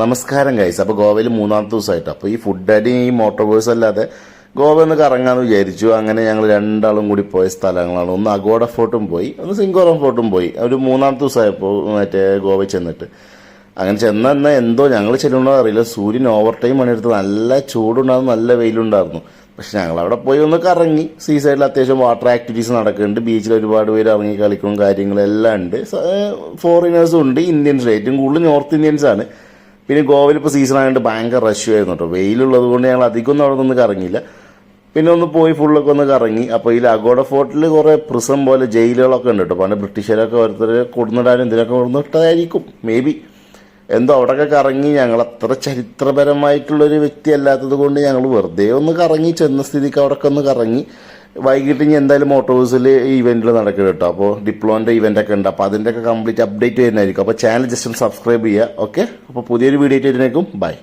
നമസ്കാരം ഗൈസ് അപ്പോൾ ഗോവയിൽ മൂന്നാമത്തെ ദിവസമായിട്ട്. അപ്പോൾ ഈ ഫുഡ് അടി ഈ മോട്ടോർ ബോയ്സ് അല്ലാതെ ഗോവ ഒന്ന് കറങ്ങാന്ന് വിചാരിച്ചു. അങ്ങനെ ഞങ്ങൾ രണ്ടാളും കൂടി പോയ സ്ഥലങ്ങളാണ്. ഒന്ന് അഗോഡ ഫോർട്ടും പോയി ഒന്ന് സിംഗോറം ഫോർട്ടും പോയി. ഒരു മൂന്നാമത്തെ ദിവസമായപ്പോൾ മറ്റേ ഗോവയിൽ ചെന്നിട്ട്. അങ്ങനെ ചെന്ന എന്തോ ഞങ്ങൾ ചെല്ലുണ്ടോ അറിയില്ല. സൂര്യൻ ഓവർ ടൈം പണിയെടുത്ത് നല്ല ചൂടുണ്ടായിരുന്നു നല്ല വെയിലുണ്ടായിരുന്നു. പക്ഷെ ഞങ്ങൾ അവിടെ പോയി ഒന്ന് കറങ്ങി. സീ സൈഡിൽ അത്യാവശ്യം വാട്ടർ ആക്ടിവിറ്റീസ് നടക്കുന്നുണ്ട്. ബീച്ചിൽ ഒരുപാട് പേര് ഇറങ്ങി കളിക്കും കാര്യങ്ങളെല്ലാം ഉണ്ട്. ഫോറിനേഴ്സും ഉണ്ട് ഇന്ത്യൻസ് ഏറ്റവും കൂടുതൽ നോർത്ത് ഇന്ത്യൻസാണ് പിന്നെ ഗോവയിൽ ഇപ്പോൾ സീസൺ ആയതുകൊണ്ട് ഭയങ്കര റഷ് ആയിരുന്നു കേട്ടോ വെയിലുള്ളത് കൊണ്ട് ഞങ്ങൾ അധികം അവിടെ നിന്ന് കറങ്ങിയില്ല. പിന്നെ ഒന്ന് പോയി ഫുള്ളൊക്കെ ഒന്ന് കറങ്ങി. അപ്പോൾ ഈ അഗോഡ ഫോർട്ടിൽ കുറേ പ്രിസം പോലെ ജയിലുകളൊക്കെ ഉണ്ട് കേട്ടോ പണ്ട് ബ്രിട്ടീഷുകാരൊക്കെ ഓരോരുത്തർ കൊടുന്നിടാനും ഇതിനൊക്കെ കൊടുന്നിട്ടതായിരിക്കും മേ ബി എന്തോ അവിടെയൊക്കെ കറങ്ങി. ഞങ്ങൾ അത്ര ചരിത്രപരമായിട്ടുള്ളൊരു വ്യക്തി അല്ലാത്തത് കൊണ്ട് ഞങ്ങൾ വെറുതെ ഒന്ന് കറങ്ങി. ചെന്ന സ്ഥിതിക്ക് അവിടെയൊക്കെ ഒന്ന് കറങ്ങി. വൈകിട്ട് ഇനി എന്തായാലും മോട്ടോഴ്സിൽ ഇവന്റിൽ നടക്കും കേട്ടോ അപ്പോൾ ഇവന്റ് ഒക്കെ ഉണ്ട്. അപ്പോൾ അതിന്റെയൊക്കെ കംപ്ലീറ്റ് അപ്ഡേറ്റ് വരുന്നതായിരിക്കും. അപ്പോൾ ചാനൽ ജസ്റ്റ് ഒന്ന് സബ്സ്ക്രൈബ് ചെയ്യുക. ഓക്കെ അപ്പോൾ പുതിയൊരു വീഡിയോ ആയിട്ട് വരുന്നേക്കും ബൈ